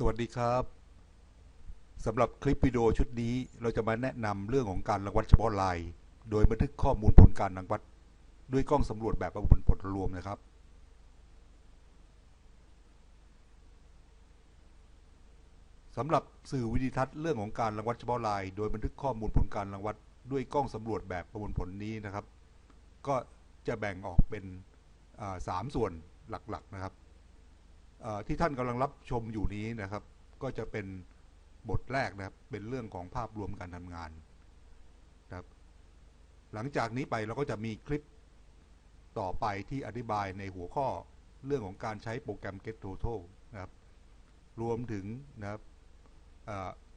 สวัสดีครับสำหรับคลิปวิดีโอชุดนี้ เราจะมาแนะนำเรื่องของการรังวัดเฉพาะลาย โดยบันทึกข้อมูลผลการรังวัด ด้วยกล้องสำรวจแบบประมวลผลรวมนะครับ สำหรับสื่อวิดีทัศน์เรื่องของการรังวัดเฉพาะลาย โดยบันทึกข้อมูลผลการรังวัด ด้วยกล้องสำรวจแบบประมวลผลนี้นะครับ ก็จะแบ่งออกเป็นสามส่วนหลักๆนะครับ ที่ท่านกำลังรับชมอยู่นี้นะครับ ก็จะเป็นบทแรกนะครับ เป็นเรื่องของภาพรวมการทำงานนะครับ หลังจากนี้ไปเราก็จะมีคลิปต่อไปที่อธิบายในหัวข้อเรื่องของการใช้โปรแกรม Get Total นะครับ รวมถึงนะครับ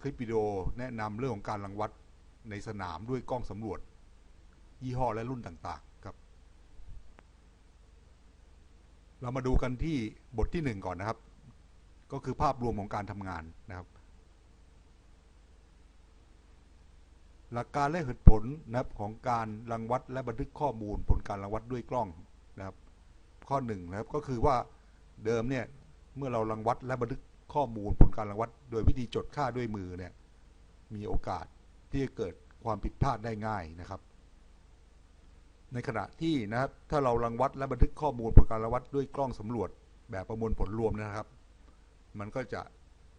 คลิปวิดีโอแนะนำเรื่องของการรังวัดในสนามด้วยกล้องสำรวจ ยี่ห้อและรุ่นต่างๆครับ เรามาดูกันที่บทที่หนึ่งก่อนนะครับ ก็คือภาพรวมของการทำงานนะครับ หลักการและเหตุผลนะครับของการรังวัดและบันทึกข้อมูลผลการรังวัดด้วยกล้องนะครับ ข้อหนึ่งนะครับก็คือว่าเดิมเนี่ยเมื่อเรารังวัดและบันทึกข้อมูลผลการรังวัด โดยวิธีจดค่าด้วยมือเนี่ยมีโอกาสที่จะเกิดความผิดพลาดได้ง่ายนะครับ ในขณะที่นะครับถ้าเรารังวัดและบันทึกข้อมูลผลการรังวัดด้วยกล้องสำรวจแบบประมวลผลรวมนะครับ มันก็จะ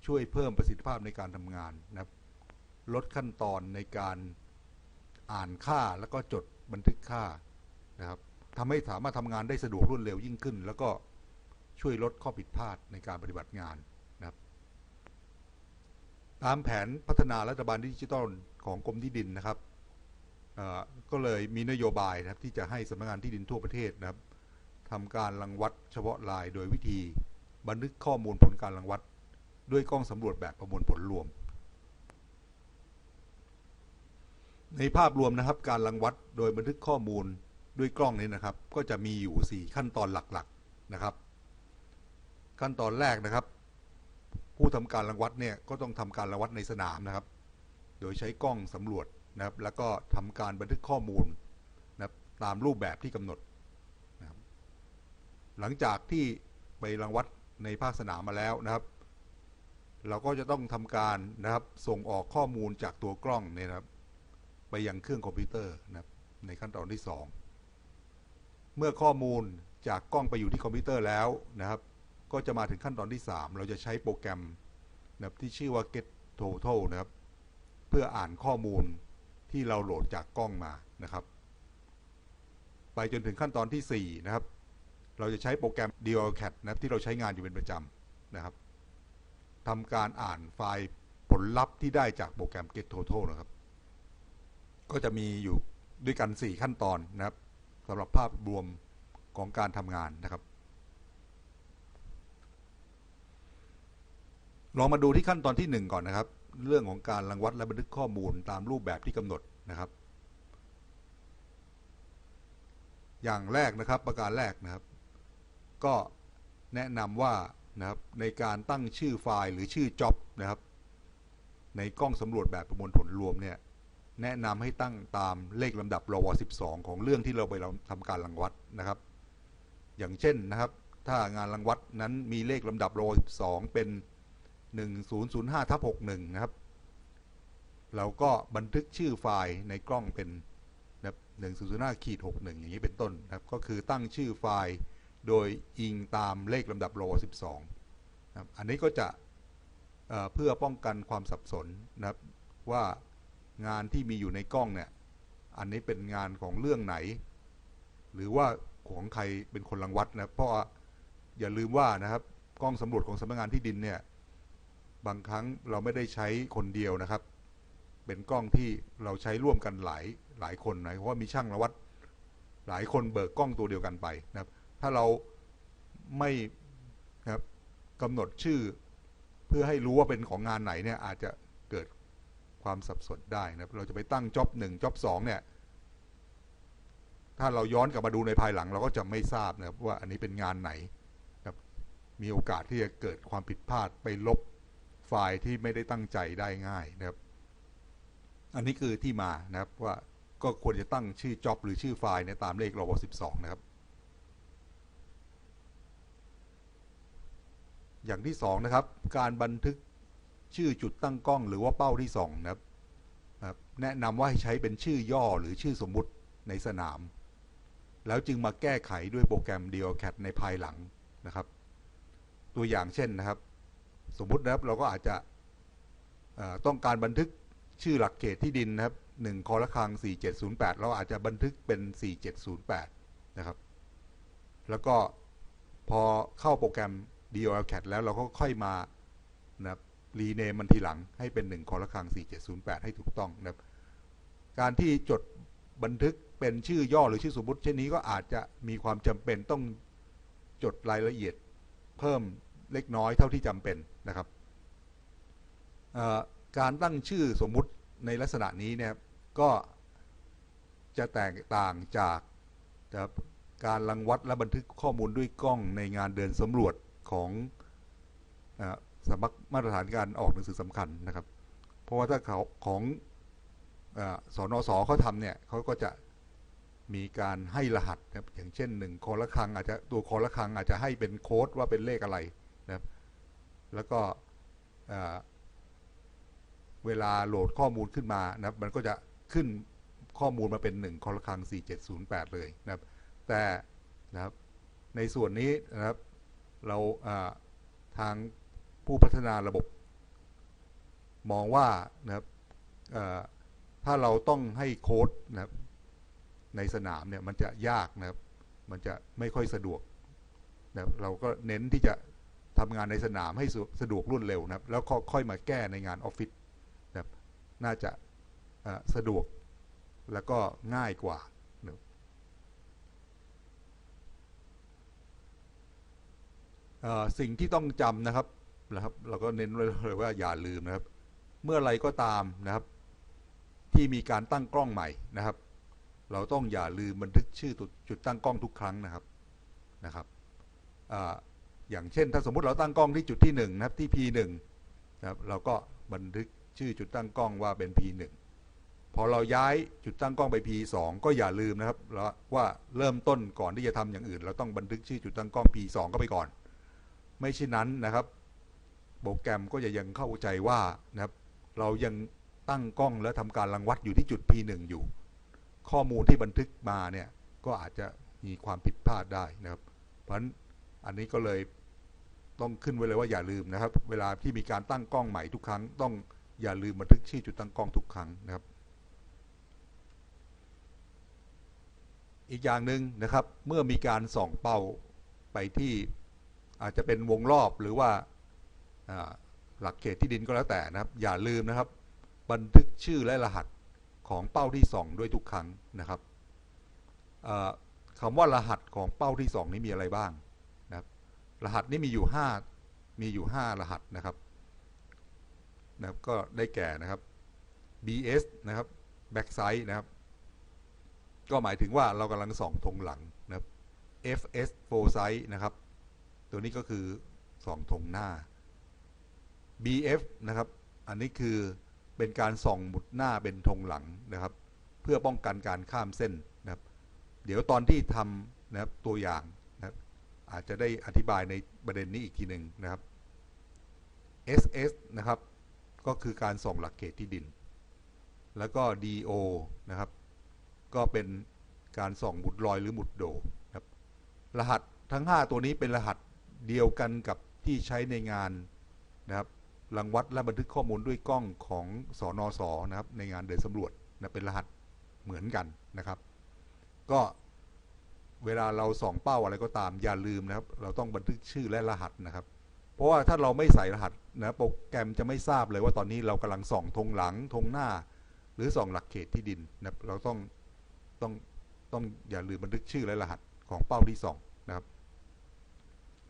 ช่วยเพิ่มประสิทธิภาพในการทำงานนะครับ ลดขั้นตอนในการอ่านค่าแล้วก็จดบันทึกค่านะครับทำให้สามารถทำงานได้สะดวกรวดเร็วยิ่งขึ้น แล้วก็ช่วยลดข้อผิดพลาดในการปฏิบัติงานนะครับ ตามแผนพัฒนารัฐบาลดิจิทัลของกรมที่ดินนะครับ ก็เลยมีนโยบายนะครับที่จะให้สำนักงานที่ดินทั่วประเทศนะครับทำการรังวัดเฉพาะลายโดยวิธี บันทึกข้อมูลผลการรังวัด ด้วยกล้องสำรวจแบบประมวลผลรวม ในภาพรวมนะครับการรังวัดโดยบันทึกข้อมูลด้วยกล้องนี้นะครับ ก็จะมีอยู่ 4 ขั้นตอนหลักๆนะครับ ขั้นตอนแรกนะครับ ผู้ทำการรังวัดเนี่ยก็ต้องทำการรังวัดในสนามนะครับ โดยใช้กล้องสำรวจ นะครับแล้วก็ทำการบันทึกข้อมูลนะครับตามรูปแบบที่กำหนดนะครับหลังจากที่ไปรังวัดในภาคสนามมาแล้วนะครับ เราก็จะต้องทำการนะครับส่งออกข้อมูลจากตัวกล้องเนี่ยนะครับ ไปยังเครื่องคอมพิวเตอร์นะครับในขั้นตอนที่ 2 เมื่อข้อมูลจากกล้องไปอยู่ที่คอมพิวเตอร์แล้วนะครับ ก็จะมาถึงขั้นตอนที่ 3 เราจะใช้โปรแกรมนะครับที่ชื่อว่า get total นะครับ เพื่ออ่านข้อมูล ที่เราโหลดจากกล้องมานะครับ ไปจนถึงขั้นตอนที่ 4 นะครับ เราจะใช้โปรแกรม DLCAT นะครับที่เราใช้งานอยู่เป็นประจำนะครับทำการอ่านไฟล์ผลลัพธ์ที่ได้จากโปรแกรม get total นะครับ ก็จะมีอยู่ด้วยกัน 4 ขั้นตอนนะครับสำหรับภาพรวมของการทำงานนะครับ ลองมาดูที่ขั้นตอนที่ 1 ก่อนนะครับ เรื่องของการรังวัดและบันทึกข้อมูลตามรูปแบบที่กำหนดนะครับ อย่างแรกนะครับประการแรกนะครับ ก็แนะนำว่านะครับในการตั้งชื่อไฟล์หรือชื่อ job นะครับ ในกล้องสำรวจแบบประมวลผลรวมเนี่ยแนะนำให้ตั้งตามเลขลำดับรว12 ของเรื่องที่เราไปเราทำการรังวัดนะครับ อย่างเช่นนะครับ ถ้างานรังวัดนั้นมีเลขลำดับรว12 เป็น 1005ทับ61 นะครับ เราก็บันทึกชื่อไฟล์ในกล้องเป็นนะครับ1005ขีด61 อย่างนี้เป็นต้นนะครับ ก็คือตั้งชื่อไฟล์โดยอิงตามเลขลำดับรว12นะครับอันนี้ก็จะเเพื่อป้องกันความสับสนนะครับว่างานที่มีอยู่ในกล้องเนี่ย อันนี้เป็นงานของเรื่องไหน หรือว่าของใครเป็นคนรังวัดนะ เพราะอย่าลืมว่านะครับ กล้องสำรวจของสำนักงานที่ดินเนี่ย บางครั้งเราไม่ได้ใช้คนเดียวนะครับ เป็นกล้องที่เราใช้ร่วมกันหลายหลายคนนะเพราะว่ามีช่างระวัดหลายคนเบิกกล้องตัวเดียวกันไปนะครับ ถ้าเราไม่นะครับกำหนดชื่อเพื่อให้รู้ว่าเป็นของงานไหนเนี่ยอาจจะเกิดความสับสนได้นะครับเราจะไปตั้งจ็อบหนึ่งจ็อบสองเนี่ย ถ้าเราย้อนกลับมาดูในภายหลัง เราก็จะไม่ทราบนะครับว่าอันนี้เป็นงานไหนนะครับมีโอกาสที่จะเกิดความผิดพลาดไปลบ ไฟล์ที่ไม่ได้ตั้งใจได้ง่ายนะครับ อันนี้คือที่มานะครับว่าก็ควรจะตั้งชื่อจ็อบหรือชื่อไฟล์เนี่ยตามเลขรบ12 นะครับ อย่างที่สองนะครับ การบันทึกชื่อจุดตั้งกล้องหรือว่าเป้าที่สองนะครับ แนะนำว่าให้ใช้เป็นชื่อย่อหรือชื่อสมมุติในสนาม แล้วจึงมาแก้ไขด้วยโปรแกรม d e o c a t ในภายหลังนะครับ ตัวอย่างเช่นนะครับ สมมุตินะครับเราก็อาจจะต้องการบันทึกชื่อหลักเขตที่ดินนะครับ1คอละครัง 4708 เราอาจจะบันทึกเป็น 4708 นะครับ แล้วก็พอเข้าโปรแกรม DOLCAT แล้วเราก็ค่อยมานะครับรีเนมมันทีหลังให้เป็น1คอละครัง 4708 ให้ถูกต้องนะครับ การที่จดบันทึกเป็นชื่อย่อหรือชื่อสมมติเช่นนี้ก็อาจจะมีความจำเป็นต้องจดรายละเอียดเพิ่มเล็กน้อยเท่าที่จำเป็น นะครับการตั้งชื่อสมมุติในลักษณะนี้เนี่ยก็จะแตกต่างจากการรังวัดและบันทึกข้อมูลด้วยกล้องในงานเดินสำรวจของสมัครมาตรฐานการออกหนังสือสำคัญนะครับ เพราะว่าถ้าเขาของสอนอสอเขาทำเนี่ยเขาก็จะมีการให้รหัสนะครับอย่างเช่นหนึ่งคอละครังอาจจะตัวคอละครังอาจจะให้เป็นโค้ดว่าเป็นเลขอะไร แล้วก็เวลาโหลดข้อมูลขึ้นมานะครับมันก็จะขึ้นข้อมูลมาเป็น1คอละครัง 4708 เลยนะครับ แต่นะครับในส่วนนี้นะครับเราทางผู้พัฒนาระบบ มองว่านะครับถ้าเราต้องให้โค้ดนะครับในสนามเนี่ยมันจะยากนะครับ มันจะไม่ค่อยสะดวกนะครับเราก็เน้นที่จะ ทำงานในสนามให้สะดวกรวดเร็วนะครับ แล้วค่อยมาแก้ในงานออฟฟิศนะครับน่าจะสะดวกแล้วก็ง่ายกว่านะสิ่งที่ต้องจำนะครับนะครับเราก็เน้นเลยว่าอย่าลืมนะครับ เมื่อไรก็ตามนะครับ ที่มีการตั้งกล้องใหม่นะครับ เราต้องอย่าลืมบันทึกชื่อจุดตั้งกล้องทุกครั้งนะครับนะครับ อย่างเช่น ถ้าสมมุติเราตั้งกล้องที่จุดที่1นะครับที่ P1 นะครับเราก็บันทึกชื่อจุดตั้งกล้องว่าเป็น P1 พอเราย้ายจุดตั้งกล้องไป P2 ก็อย่าลืมนะครับว่าเริ่มต้นก่อนที่จะทำอย่างอื่น เราต้องบันทึกชื่อจุดตั้งกล้อง P2 ก็ไปก่อน ไม่เช่นนั้นนะครับ โปรแกรมก็จะยังเข้าใจว่านะครับเรายังตั้งกล้องและทำการรังวัดอยู่ที่จุด P1 อยู่ ข้อมูลที่บันทึกมาเนี่ยก็อาจจะมีความผิดพลาดได้นะครับ เพราะฉะนั้นอันนี้ก็เลย ต้องขึ้นไว้เลยว่าอย่าลืมนะครับ เวลาที่มีการตั้งกล้องใหม่ทุกครั้ง ต้องอย่าลืมบันทึกชื่อจุดตั้งกล้องทุกครั้งนะครับ อีกอย่างหนึ่งนะครับ เมื่อมีการส่องเป้าไปที่อาจจะเป็นวงรอบหรือว่าหลักเขตที่ดินก็แล้วแต่นะครับ อย่าลืมนะครับ บันทึกชื่อและรหัสของเป้าที่ส่องด้วยทุกครั้งนะครับคำว่ารหัสของเป้าที่สองนี้มีอะไรบ้าง รหัสนี้มีอยู่ 5 มีอยู่ 5 รหัสนะครับนะครับ ก็ได้แก่นะครับ BS นะครับ backside นะครับ ก็หมายถึงว่าเรากำลังส่องธงหลังนะครับ FS foresight นะครับ ตัวนี้ก็คือส่องธงหน้า BF นะครับ อันนี้คือเป็นการส่องหมุดหน้าเป็นธงหลังนะครับ เพื่อป้องกันการข้ามเส้นนะครับ เดี๋ยวตอนที่ทำนะครับตัวอย่าง อาจจะได้อธิบายในประเด็นนี้อีกทีหนึ่งนะครับ SS นะครับ ก็คือการส่องหลักเกตที่ดิน แล้วก็ DO นะครับ ก็เป็นการส่องหมุดลอยหรือหมุดโดครับ รหัสทั้ง 5 ตัวนี้เป็นรหัสเดียวกันกับที่ใช้ในงานนะครับรังวัดและบันทึกข้อมูลด้วยกล้องของสอนอสอนะครับ ในงานเดินสำรวจนะเป็นรหัสเหมือนกันนะครับ ก็ เวลาเราส่องเป้าอะไรก็ตามอย่าลืมนะครับ เราต้องบันทึกชื่อและรหัสนะครับ เพราะว่าถ้าเราไม่ใส่รหัสนะโปรแกรมจะไม่ทราบเลยว่าตอนนี้เรากำลังส่องธงหลังธงหน้า หรือส่องหลักเขตที่ดินนะเราต้องต้องต้องอย่าลืมบันทึกชื่อและรหัสของเป้าที่ส่องนะครับ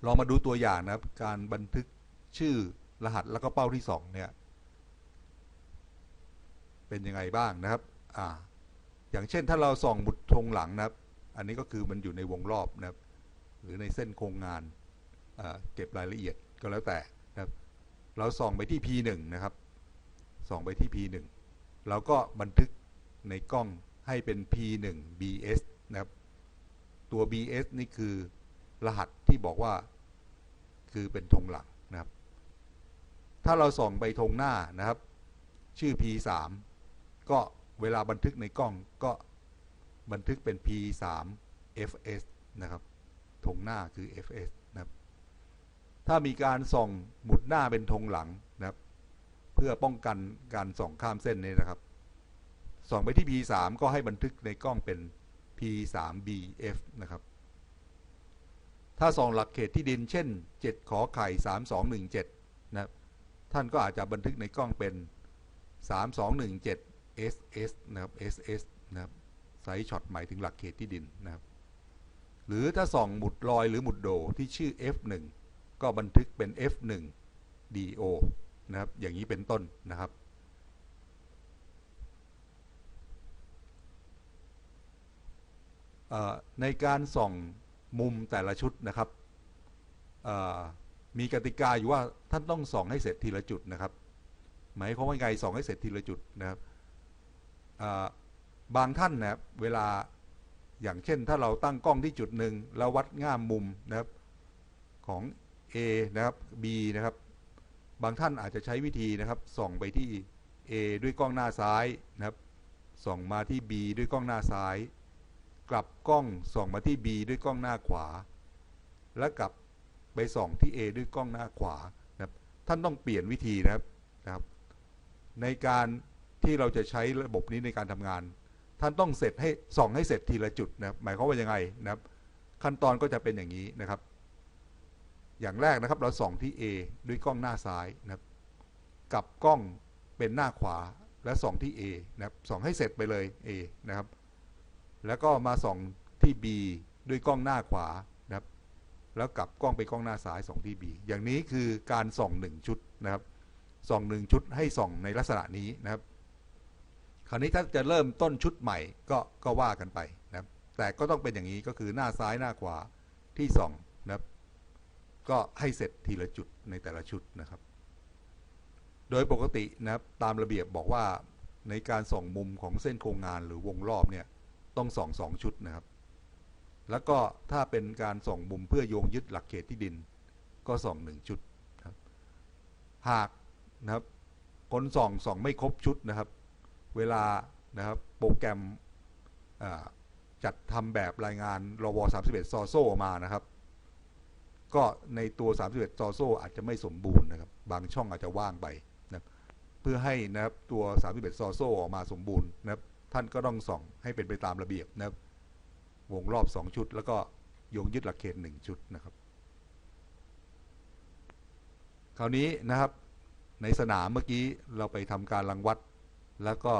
ลองมาดูตัวอย่างนะครับ การบันทึกชื่อรหัสแล้วก็เป้าที่สองเนี่ย เป็นยังไงบ้างนะครับ อ่า อย่างเช่นถ้าเราส่องบุดธงหลังนะครับ อันนี้ก็คือมันอยู่ในวงรอบนะครับ หรือในเส้นโครงงานเก็บรายละเอียดก็แล้วแต่นะครับ เราส่องไปที่ P1 นะครับส่องไปที่ P1 เราก็บันทึกในกล้องให้เป็น P1 BS นะครับ ตัว BS นี่คือรหัสที่บอกว่าคือเป็นธงหลักนะครับ ถ้าเราส่องไปธงหน้านะครับ ชื่อ P3 ก็เวลาบันทึกในกล้องก็ บันทึกเป็น P3 FS นะครับธงหน้าคือ FS นะครับ ถ้ามีการส่องหมุดหน้าเป็นธงหลังนะครับ เพื่อป้องกันการส่องข้ามเส้นนี้นะครับ ส่องไปที่ P3 ก็ให้บันทึกในกล้องเป็น P3BF นะครับ ถ้าส่องหลักเขตที่ดินเช่น 7 ขอไข่ 3217 นะครับ ท่านก็อาจจะบันทึกในกล้องเป็น 3217 SS นะครับ SS นะครับ ไซส์ช็อตหมายถึงหลักเขตที่ดินนะครับ หรือถ้าส่องหมุดลอยหรือหมุดโดที่ชื่อ F1 ก็บันทึกเป็น F1 DO นะครับ อย่างนี้เป็นต้นนะครับ ในการส่องมุมแต่ละชุดนะครับ มีกติกาอยู่ว่าท่านต้องส่องให้เสร็จทีละจุดนะครับ หมายความว่าไงส่องให้เสร็จทีละจุดนะครับ บางท่านนะครับเวลาอย่างเช่นถ้าเราตั้งกล้องที่จุดหนึ่งแล้ววัดง่ามมุมนะครับของ A นะครับ B นะครับ บางท่านอาจจะใช้วิธีนะครับส่องไปที่ A ด้วยกล้องหน้าซ้ายนะครับส่องมาที่ B ด้วยกล้องหน้าซ้าย กลับกล้องส่องมาที่ B ด้วยกล้องหน้าขวา แล้วกลับไปส่องที่ A ด้วยกล้องหน้าขวานะครับท่านต้องเปลี่ยนวิธีนะครับนะครับ ในการที่เราจะใช้ระบบนี้ในการทำงาน ท่านต้องเสร็จให้ส่องให้เสร็จทีละจุดนะครับหมายความว่ายังไงนะครับ ขั้นตอนก็จะเป็นอย่างนี้นะครับ อย่างแรกนะครับเราส่องที่ A ด้วยกล้องหน้าซ้ายนะครับกลับกล้องเป็นหน้าขวาและส่องที่ A นะครับส่องให้เสร็จไปเลย A นะครับ แล้วก็มาส่องที่ B ด้วยกล้องหน้าขวานะครับ แล้วกลับกล้องไปกล้องหน้าซ้ายส่องที่ B อย่างนี้คือการส่อง 1 ชุดนะครับส่อง 1 ชุดให้ส่องในลักษณะนี้นะครับ ราวนี้ถ้าจะเริ่มต้นชุดใหม่ก็ก็ว่ากันไปนะครับแต่ก็ต้องเป็นอย่างนี้ก็คือหน้าซ้ายหน้าขวาที่ส่องนะครับก็ให้เสร็จทีละจุดในแต่ละชุดนะครับ โดยปกตินะครับตามระเบียบบอกว่าในการส่องมุมของเส้นโครงงานหรือวงรอบเนี่ยต้องส่องสองชุดนะครับ แล้วก็ถ้าเป็นการส่องมุมเพื่อโยงยึดหลักเขตที่ดิน ก็ส่องหนึ่งชุดครับหากนะครับคนส่องส่องไม่ครบชุดนะครับ เวลานะครับโปรแกรมจัดทำแบบรายงานรว31ซอโซมานะครับ ก็ในตัว 31ซอโซอาจจะไม่สมบูรณ์นะครับ บางช่องอาจจะว่างไปนะเพื่อให้นะครับตัว 31ซอโซออกมาสมบูรณ์นะครับท่านก็ต้องส่องให้เป็นไปตามระเบียบนะครับ วงรอบ 2 ชุด แล้วก็โยงยึดหลักเขต 1 ชุดนะครับ คราวนี้นะครับในสนามเมื่อกี้เราไปทำการรังวัด แล้วก็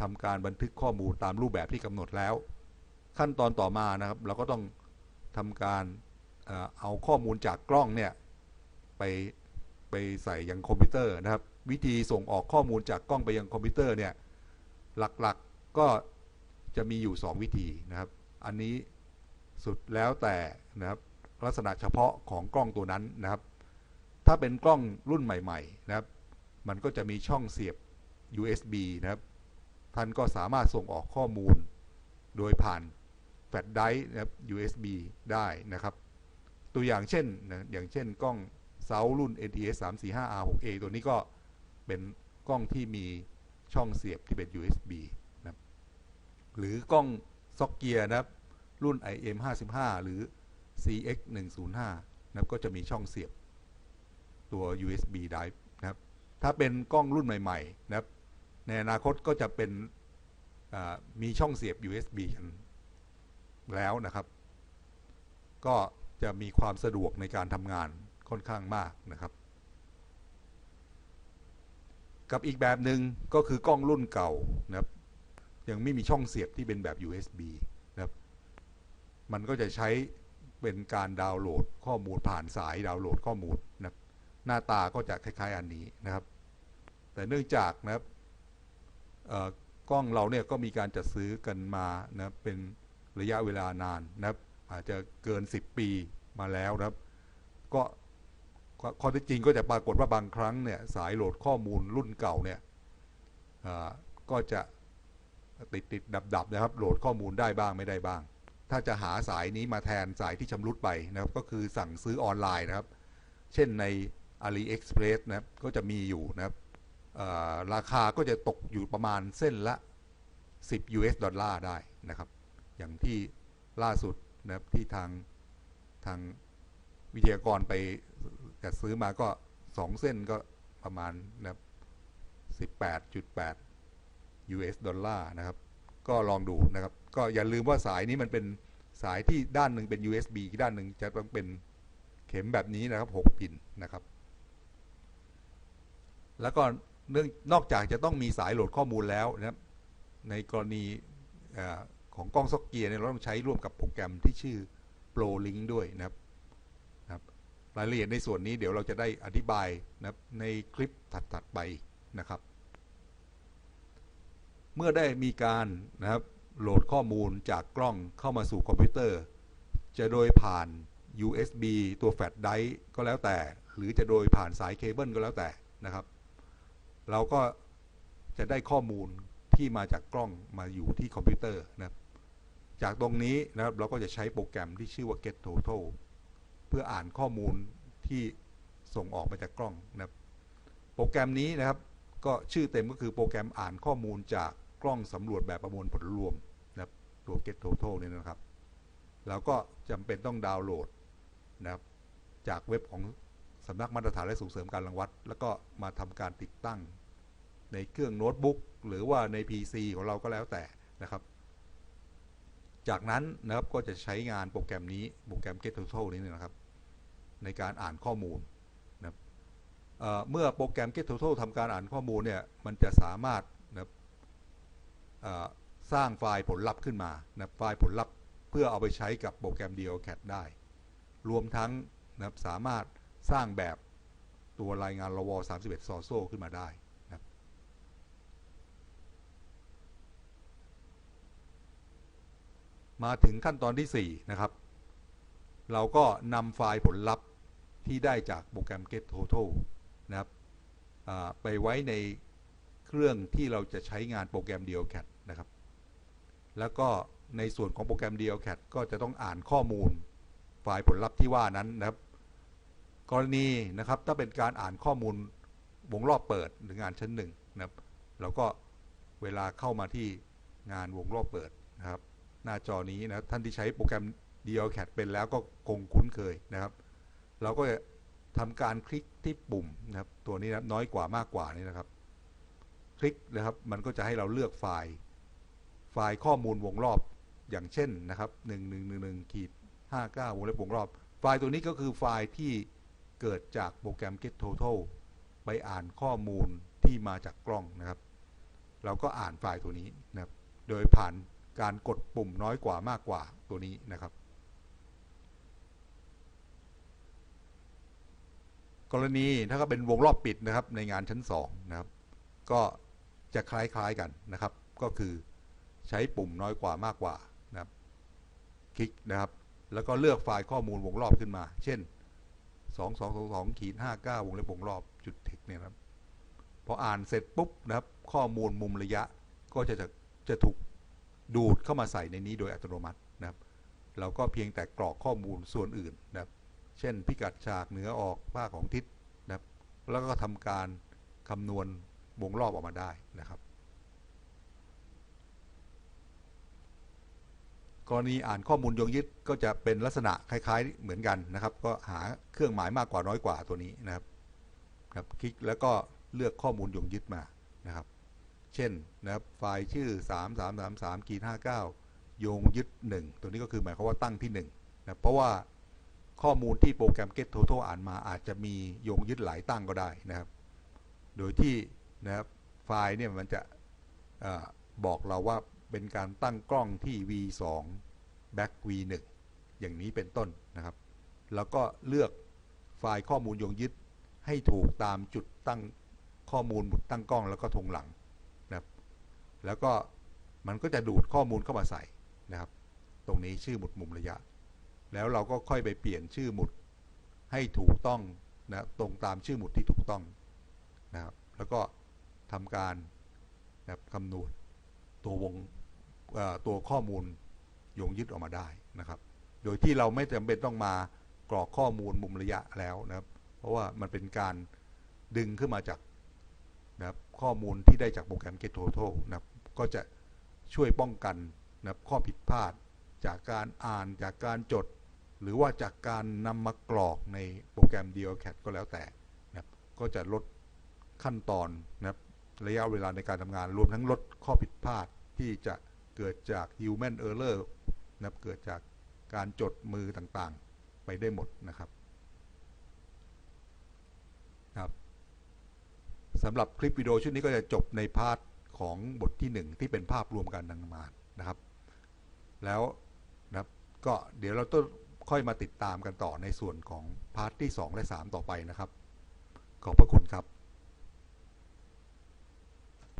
ทำการบันทึกข้อมูลตามรูปแบบที่กำหนดแล้ว ขั้นตอนต่อมานะครับ เราก็ต้องทำการเอาข้อมูลจากกล้องเนี่ยไปไปใส่ยังคอมพิวเตอร์นะครับ วิธีส่งออกข้อมูลจากกล้องไปยังคอมพิวเตอร์เนี่ยหลักๆก็จะมีอยู่ 2 วิธีนะครับ อันนี้สุดแล้วแต่นะครับลักษณะเฉพาะของกล้องตัวนั้นนะครับ ถ้าเป็นกล้องรุ่นใหม่ ๆ นะครับ มันก็จะมีช่องเสียบ USB นะครับ ท่านก็สามารถส่งออกข้อมูลโดยผ่านแฟลชไดร์นะครับ USB ได้นะครับ ตัวอย่างเช่นนะอย่างเช่นกล้องเซารุ่น ATS 345 R6A ตัวนี้ก็เป็นกล้องที่มีช่องเสียบที่เป็น USB นะครับหรือกล้องซ็อกเกียร์นะครับ รุ่น IM 55หรือ CX 105นะครับก็จะมีช่องเสียบตัว USB drive นะครับ ถ้าเป็นกล้องรุ่นใหม่ ๆ นะครับ ในอนาคตก็จะเป็นมีช่องเสียบ USB กันแล้วนะครับ ก็จะมีความสะดวกในการทำงานค่อนข้างมากนะครับ กับอีกแบบหนึ่งก็คือกล้องรุ่นเก่านะครับ ยังไม่มีช่องเสียบที่เป็นแบบ USB นะครับ มันก็จะใช้เป็นการดาวน์โหลดข้อมูลผ่านสายดาวน์โหลดข้อมูลนะหน้าตาก็จะคล้าย ๆ อันนี้นะครับ แต่เนื่องจากนะครับ กล้องเราเนี่ยก็มีการจัดซื้อกันมานะเป็นระยะเวลานานนะครับอาจจะเกิน 10 ปีมาแล้วนะครับ ก็ข้อที่จริงก็จะปรากฏว่าบางครั้งเนี่ยสายโหลดข้อมูลรุ่นเก่าเนี่ยก็จะติดติดดับดับนะครับ โหลดข้อมูลได้บ้างไม่ได้บ้าง ถ้าจะหาสายนี้มาแทนสายที่ชำรุดไปนะครับ ก็คือสั่งซื้อออนไลน์นะครับ เช่นใน AliExpress นะครับก็จะมีอยู่นะครับ ราคาก็จะตกอยู่ประมาณเส้นละ 10 US ดอลลาร์ได้นะครับ อย่างที่ล่าสุดนะครับที่ทางทางวิทยากรไปจัดซื้อมาก็ 2 เส้นก็ประมาณนะครับ18.8 US ดอลลาร์นะครับ ก็ลองดูนะครับ ก็อย่าลืมว่าสายนี้มันเป็นสายที่ด้านหนึ่งเป็น USB อีกด้านหนึ่งจะต้องเป็นเข็มแบบนี้นะครับ 6 พินนะครับ แล้วก็ เนื่องนอกจากจะต้องมีสายโหลดข้อมูลแล้วนะครับในกรณีอของกล้องซ็อกเกียร์เนี่ยเราต้องใช้ร่วมกับโปรแกรมที่ชื่อ ProLink ด้วยนะครับนะครับ รายละเอียดในส่วนนี้เดี๋ยวเราจะได้อธิบายนะครับในคลิปถัดๆไปนะครับ เมื่อได้มีการนะครับโหลดข้อมูลจากกล้องเข้ามาสู่คอมพิวเตอร์ จะโดยผ่าน USB ตัวแฟลชไดร์ก็แล้วแต่ หรือจะโดยผ่านสายเคเบิลก็แล้วแต่นะครับ เราก็จะได้ข้อมูลที่มาจากกล้องมาอยู่ที่คอมพิวเตอร์นะครับ จากตรงนี้นะครับเราก็จะใช้โปรแกรมที่ชื่อว่า get total เพื่ออ่านข้อมูลที่ส่งออกมาจากกล้องนะครับ โปรแกรมนี้นะครับ ก็ชื่อเต็มก็คือโปรแกรมอ่านข้อมูลจากกล้องสำรวจแบบประมวลผลรวมนะครับตัว get total เนี่ยนะครับเราก็จำเป็นต้องดาวน์โหลดนะครับ จากเว็บของสำนักมาตรฐานและส่งเสริมการรังวัด แล้วก็มาทำการติดตั้ง ในเครื่องโน้ตบุ๊กหรือว่าใน PC ของเราก็แล้วแต่นะครับ จากนั้นนะครับก็จะใช้งานโปรแกรมนี้โปรแกรม get total นี้นะครับ ในการอ่านข้อมูลนะครับเเมื่อโปรแกรม get total ทำการอ่านข้อมูลเนี่ยมันจะสามารถนะครับสร้างไฟล์ผลลัพธ์ขึ้นมานะไฟล์ผลลัพธ์เพื่อเอาไปใช้กับโปรแกรม DLCAT ได้ รวมทั้งนะสามารถสร้างแบบตัวรายงานรวอ31ซอโซขึ้นมาได้นะครับ มาถึงขั้นตอนที่ 4 นะครับ เราก็นำไฟล์ผลลัพธ์ที่ได้จากโปรแกรม get total นะครับไปไว้ในเครื่องที่เราจะใช้งานโปรแกรม DLCAT นะครับ แล้วก็ในส่วนของโปรแกรม DLCAT ก็จะต้องอ่านข้อมูลไฟล์ผลลัพธ์ที่ว่านั้นนะครับ กรณีนะครับถ้าเป็นการอ่านข้อมูลวงรอบเปิดหรืองานชั้นหนึ่งนะครับเราก็เวลาเข้ามาที่งานวงรอบเปิดนะครับ หน้าจอนี้นะครับท่านที่ใช้โปรแกรม DLCAT เป็นแล้วก็คงคุ้นเคยนะครับ เราก็จะทำการคลิกที่ปุ่มนะครับ ตัวนี้นะน้อยกว่ามากกว่านี่นะครับ คลิกนะครับ มันก็จะให้เราเลือกไฟล์ ไฟล์ข้อมูลวงรอบอย่างเช่นนะครับ1 1 1 1ขีด59 วงเล็บวงรอบ ไฟล์ตัวนี้ก็คือไฟล์ที่เกิดจากโปรแกรม get total ไปอ่านข้อมูลที่มาจากกล้องนะครับ เราก็อ่านไฟล์ตัวนี้นะครับ โดยผ่าน การกดปุ่มน้อยกว่ามากกว่าตัวนี้นะครับ กรณีถ้าก็เป็นวงรอบปิดนะครับในงานชั้น2นะครับ ก็จะคล้ายๆกันนะครับ ก็คือใช้ปุ่มน้อยกว่ามากกว่านะครับ คลิกนะครับ แล้วก็เลือกไฟล์ข้อมูลวงรอบขึ้นมา เช่น 2222ขีด59 วงเล็บวงรอบจุดเทคเนี่ยนะครับพออ่านเสร็จปุ๊บนะครับ ข้อมูลมุมระยะก็จะจะจะถูก ดูดเข้ามาใส่ในนี้โดยอัตโนมัตินะครับ เราก็เพียงแต่กรอกข้อมูลส่วนอื่นนะครับ เช่นพิกัดฉากเหนือออกภาคของทิศนะครับ แล้วก็ทำการคำนวณวงรอบออกมาได้นะครับ กรณีอ่านข้อมูลยงยึดก็จะเป็นลักษณะคล้ายๆเหมือนกันนะครับ ก็หาเครื่องหมายมากกว่าน้อยกว่าตัวนี้นะครับครับ คลิกแล้วก็เลือกข้อมูลยงยึดมานะครับ เช่นนะครับไฟล์ชื่อ 3333กี59 โยงยึด 1 ตัวนี้ก็คือหมายความว่าตั้งที่ 1 นะเพราะว่าข้อมูลที่โปรแกรม get total อ่านมาอาจจะมีโยงยึดหลายตั้งก็ได้นะครับ โดยที่นะครับไฟล์เนี่ยมันจะอบอกเราว่าเป็นการตั้งกล้องที่ V2 back V1 อย่างนี้เป็นต้นนะครับ แล้วก็เลือกไฟล์ข้อมูลโยงยึดให้ถูกตามจุดตั้งข้อมูลตั้งกล้องแล้วก็ธงหลัง แล้วก็มันก็จะดูดข้อมูลเข้ามาใส่นะครับ ตรงนี้ชื่อหมุดมุมระยะ แล้วเราก็ค่อยไปเปลี่ยนชื่อหมุดให้ถูกต้องนะตรงตามชื่อหมุดที่ถูกต้องนะครับ แล้วก็ทำการนะคำนวณตัววงตัวข้อมูลโยงยึดออกมาได้นะครับ โดยที่เราไม่จำเป็นต้องมากรอกข้อมูลมุมระยะแล้วนะครับ เพราะว่ามันเป็นการดึงขึ้นมาจากนะครับข้อมูลที่ได้จากโปรแกรม Get Total นะครับ ก็จะช่วยป้องกันนะข้อผิดพลาด จากการอ่านจากการจด หรือว่าจากการนำมากรอกในโปรแกรม DLCAT ก็แล้วแต่นะก็จะลดขั้นตอนนะระยะเวลาในการทำงาน รวมทั้งลดข้อผิดพลาดที่จะเกิดจาก human error นะครับเกิดจากการจดมือต่างๆ ไปได้หมดนะครับครับสำหรับคลิปวิดีโอชุดนี้ก็จะจบในพาร์ท ของบทที่1ที่เป็นภาพรวมการดังานนะครับ แล้วนะครับก็เดี๋ยวเราต้องค่อยมาติดตามกันต่อในส่วนของพาร์ทที่ 2 และ 3 ต่อไปนะครับ ขอบพระคุณครับ